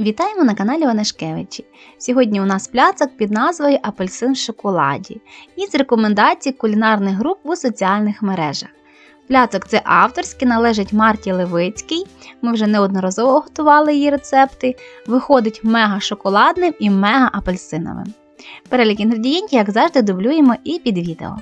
Вітаємо на каналі Ванишкевичі. Сьогодні у нас пляцок під назвою Апельсин в шоколаді із рекомендацій кулінарних груп у соціальних мережах. Пляцок це авторський, належить Марті Левицькій. Ми вже неодноразово готували її рецепти. Виходить мега шоколадним і мега апельсиновим. Перелік інгредієнтів, як завжди, дублюємо і під відео.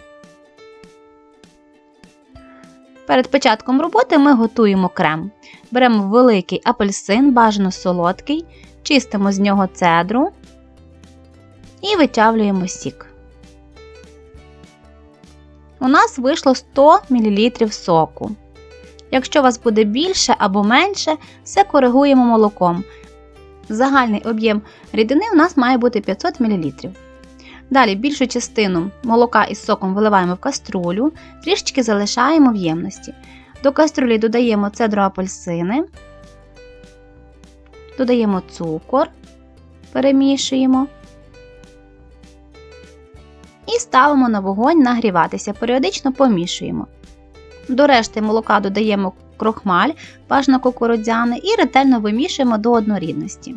Перед початком роботи ми готуємо крем. Беремо великий апельсин, бажано солодкий, чистимо з нього цедру і вичавлюємо сік. У нас вийшло 100 мл соку. Якщо у вас буде більше або менше, все коригуємо молоком. Загальний об'єм рідини у нас має бути 500 мл. Далі більшу частину молока із соком виливаємо в каструлю, трішечки залишаємо в ємності. До каструлі додаємо цедру апельсини, додаємо цукор, перемішуємо і ставимо на вогонь нагріватися, періодично помішуємо. До решти молока додаємо крохмаль, бажано кукурудзяне і ретельно вимішуємо до однорідності.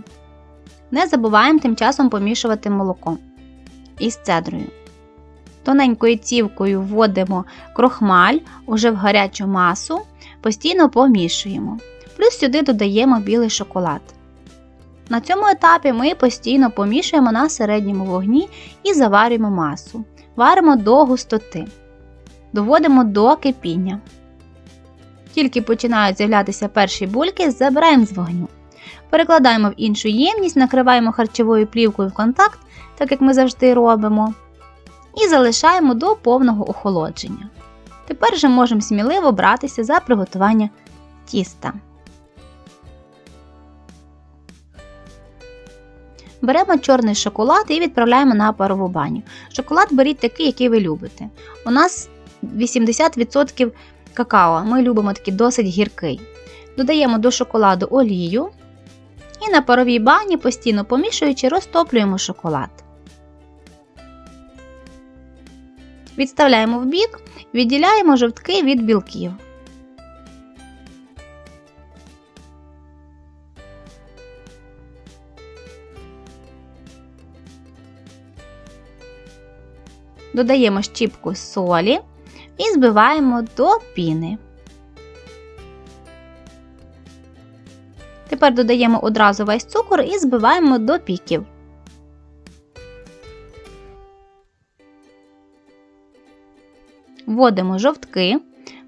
Не забуваємо тим часом помішувати молоко із цедрою. Тоненькою цівкою вводимо крохмаль уже в гарячу масу, постійно помішуємо. Плюс сюди додаємо білий шоколад. На цьому етапі ми постійно помішуємо на середньому вогні і заварюємо масу. Варимо до густоти. Доводимо до кипіння. Тільки починають з'являтися перші бульки, забираємо з вогню. Перекладаємо в іншу ємність, накриваємо харчовою плівкою в контакт, так як ми завжди робимо і залишаємо до повного охолодження. Тепер вже можемо сміливо братися за приготування тіста. Беремо чорний шоколад і відправляємо на парову баню. Шоколад беріть такий, який ви любите. У нас 80% какао, ми любимо такий досить гіркий. Додаємо до шоколаду олію і на паровій бані, постійно помішуючи, розтоплюємо шоколад. Відставляємо в бік, відділяємо жовтки від білків. Додаємо щіпку солі і збиваємо до піни. Тепер додаємо одразу весь цукор і збиваємо до піків. Вводимо жовтки,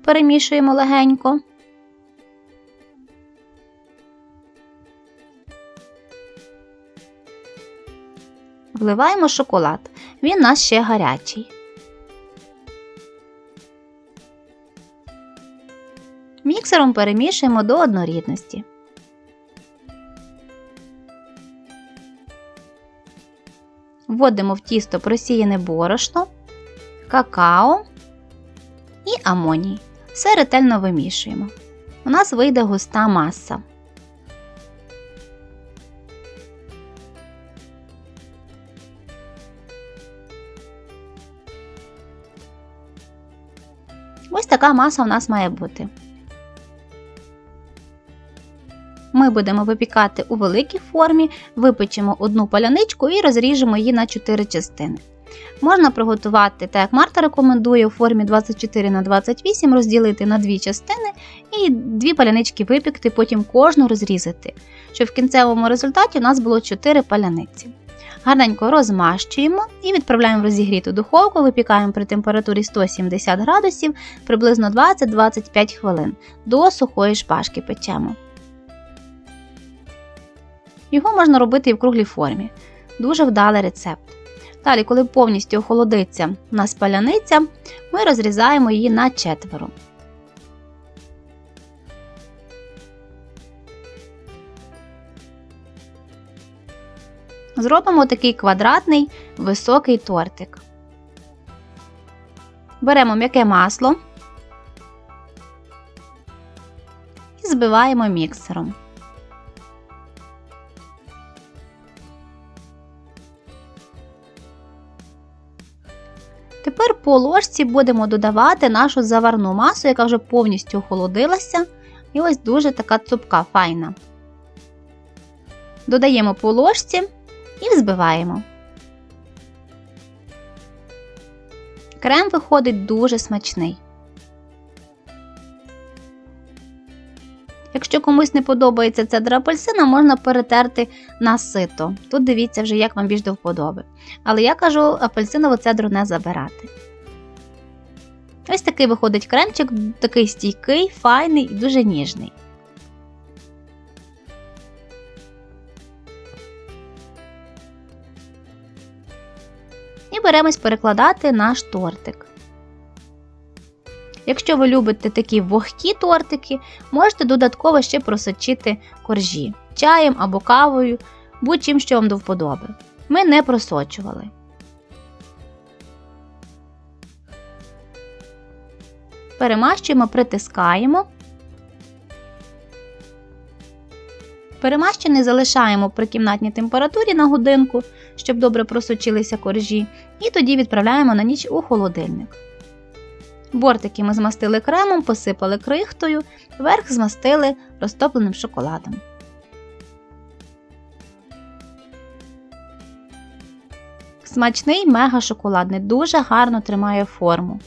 перемішуємо легенько. Вливаємо шоколад. Він у нас ще гарячий. Міксером перемішуємо до однорідності. Вводимо в тісто просіяне борошно, какао і амоній. Все ретельно вимішуємо. У нас вийде густа маса. Ось така маса у нас має бути. Ми будемо випікати у великій формі, випечемо одну паляничку і розріжемо її на 4 частини. Можна приготувати, так як Марта рекомендує, у формі 24 на 28 розділити на дві частини і дві палянички випікти, потім кожну розрізати, щоб в кінцевому результаті у нас було 4 паляниці. Гарненько розмащуємо і відправляємо в розігріту духовку, випікаємо при температурі 170 градусів приблизно 20-25 хвилин. До сухої шпажки печемо. Його можна робити і в круглій формі. Дуже вдалий рецепт. Далі, коли повністю охолодиться у нас паляниця, ми розрізаємо її на четверо. Зробимо такий квадратний високий тортик. Беремо м'яке масло і збиваємо міксером. Тепер по ложці будемо додавати нашу заварну масу, яка вже повністю охолодилася. І ось дуже така цупка, файна. Додаємо по ложці і взбиваємо. Крем виходить дуже смачний. Якщо комусь не подобається цедра апельсина, можна перетерти на сито. Тут дивіться вже, як вам більш до вподоби. Але я кажу апельсинову цедру не забирати. Ось такий виходить кремчик, такий стійкий, файний і дуже ніжний. І беремось перекладати наш тортик. Якщо ви любите такі вогкі тортики, можете додатково ще просочити коржі чаєм або кавою, будь-чим, що вам до вподоби. Ми не просочували. Перемащуємо, притискаємо. Перемащений залишаємо при кімнатній температурі на годинку, щоб добре просочилися коржі, і тоді відправляємо на ніч у холодильник. Бортики ми змастили кремом, посипали крихтою, верх змастили розтопленим шоколадом. Смачний мега шоколадний, дуже гарно тримає форму.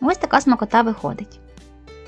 Ось така смакота виходить.